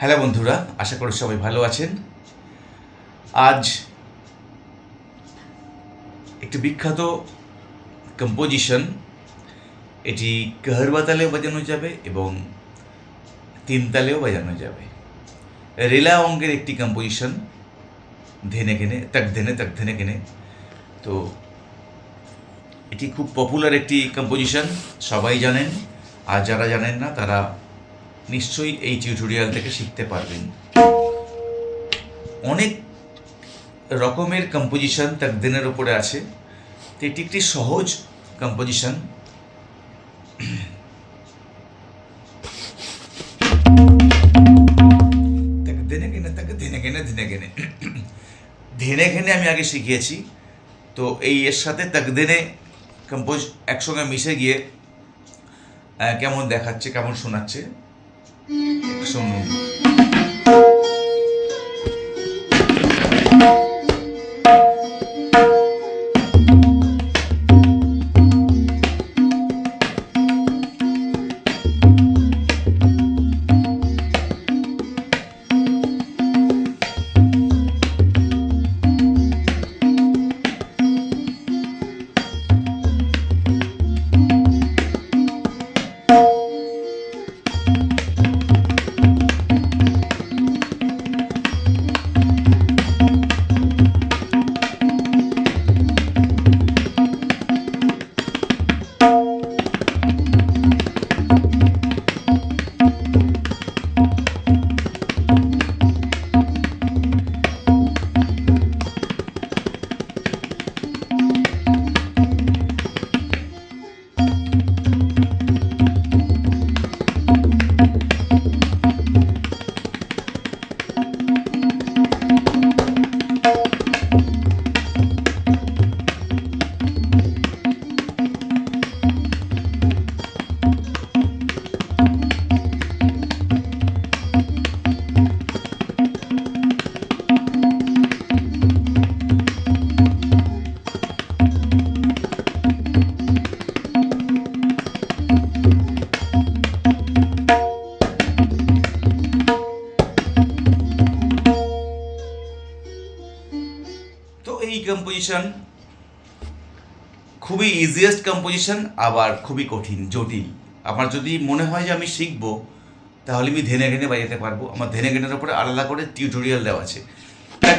Hello বন্ধুরা, আশা করি সবাই ভালো আছেন। আজ একটি বিখ্যাত কম্পোজিশন এটি কাহরবা তালেও বাজানো যাবে এবং তিন তালেও বাজানো যাবে। রেলা অঙ্গের একটি কম্পোজিশন ধেনে ঘেনে তাক ধেনে তাক ধেনে ঘেনে তো এটি খুব পপুলার একটি কম্পোজিশন সবাই জানেন। আর যারা জানেন না, তারা নিশ্চয়ই এই টিউটোরিয়াল থেকে শিখতে পারবেন। অনেক রকমের কম্পোজিশন তাকদিনের উপরে আছে। তো এটি একটি সহজ কম্পোজিশন তাকে ধেনে গেনে ধেনে ঘেনে আমি আগে শিখিয়েছি। তো এই এর সাথে তাকদিনে কম্পোজ একসঙ্গে মিশে গিয়ে কেমন দেখাচ্ছে, কেমন শোনাচ্ছে। クションムービー কম্পোজিশন খুবই ইজিয়েস্ট কম্পোজিশন আবার খুবই কঠিন, জটিল। আমার যদি মনে হয় যে আমি শিখব, তাহলে আমি ধেনে ঘেনে বাজাতে পারব। আমার ধেনে ঘেনের উপরে আলাদা করে টিউটোরিয়াল দেওয়া আছে। তাক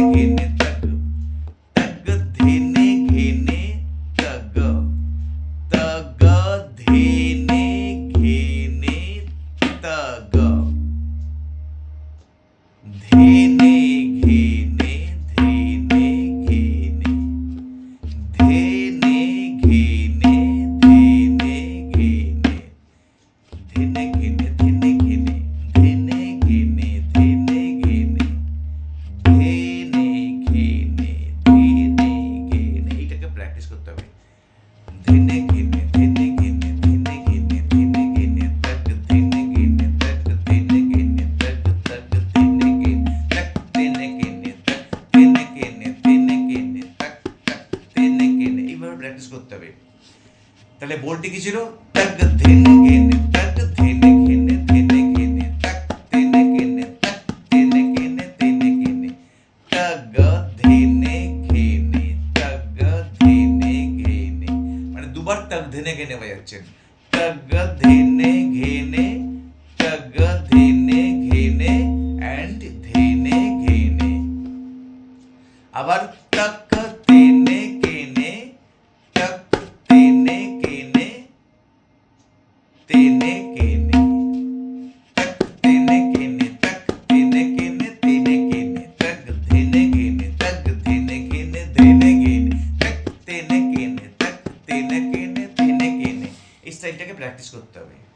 তাহলে বলটি কি ছিল তাক ধেনে ঘেনে তাক ঘেনে ধেনে ঘেনে তাক ধেনে ঘেনে তাক ঘেনে তাগ ধেনে ঘেনে মানে দুবার তাক ধেনে ঘেনে বাজাচ্ছেন তাগ ধেনে ঘেনে তাগ ধেনে ঘেনে অ্যান্ড ধেনে ঘেনে আবার প্রত্যেকদিন প্র্যাকটিস করতে হবে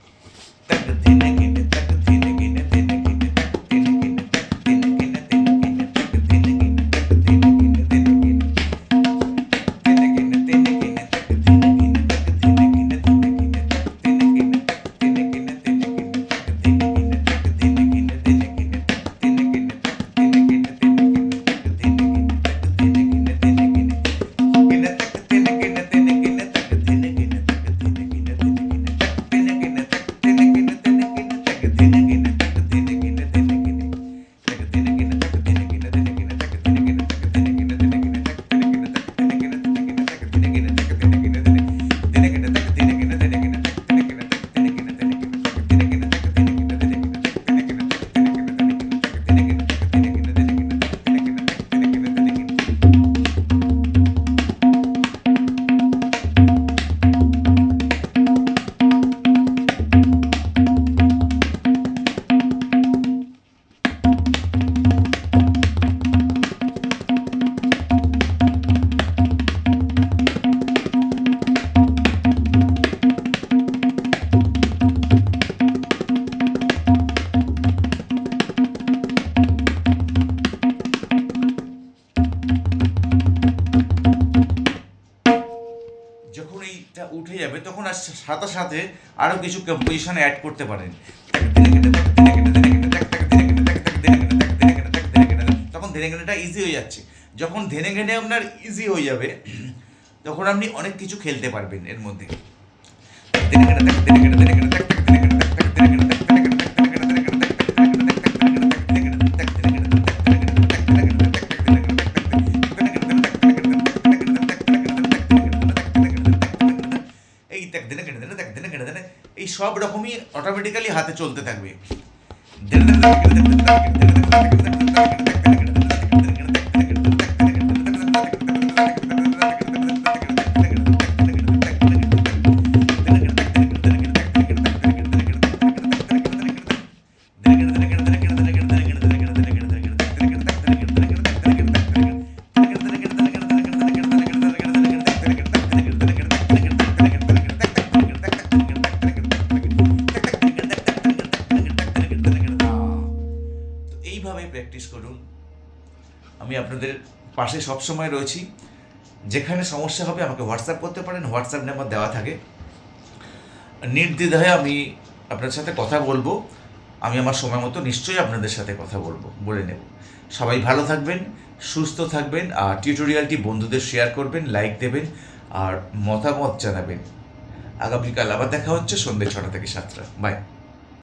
সাথে সাথে আরও কিছু কম্পোজিশন অ্যাড করতে পারেন তখন ধেনে ঘেনেটা ইজি হয়ে যাচ্ছে যখন ধেনে ঘেনে আপনার ইজি হয়ে যাবে তখন আপনি অনেক কিছু খেলতে পারবেন এর মধ্যে এই সব রকমই অটোমেটিক্যালি হাতে চলতে থাকবে প্র্যাকটিস করুন। আমি আপনাদের পাশে সবসময় রয়েছি। যেখানে সমস্যা হবে আমাকে হোয়াটসঅ্যাপ করতে পারেন হোয়াটসঅ্যাপ নাম্বার দেওয়া থাকে। নির্দ্বিধায় আমি আপনার সাথে কথা বলব। আমি আমার সময় মতো নিশ্চয়ই আপনাদের সাথে কথা বলব, বলে নেব। সবাই ভালো থাকবেন, সুস্থ থাকবেন, আর টিউটোরিয়ালটি বন্ধুদের শেয়ার করবেন লাইক দেবেন, আর মতামত জানাবেন। আগামীকাল আবার দেখা হচ্ছে সন্ধ্যে ছটা থেকে সাতটা। বাই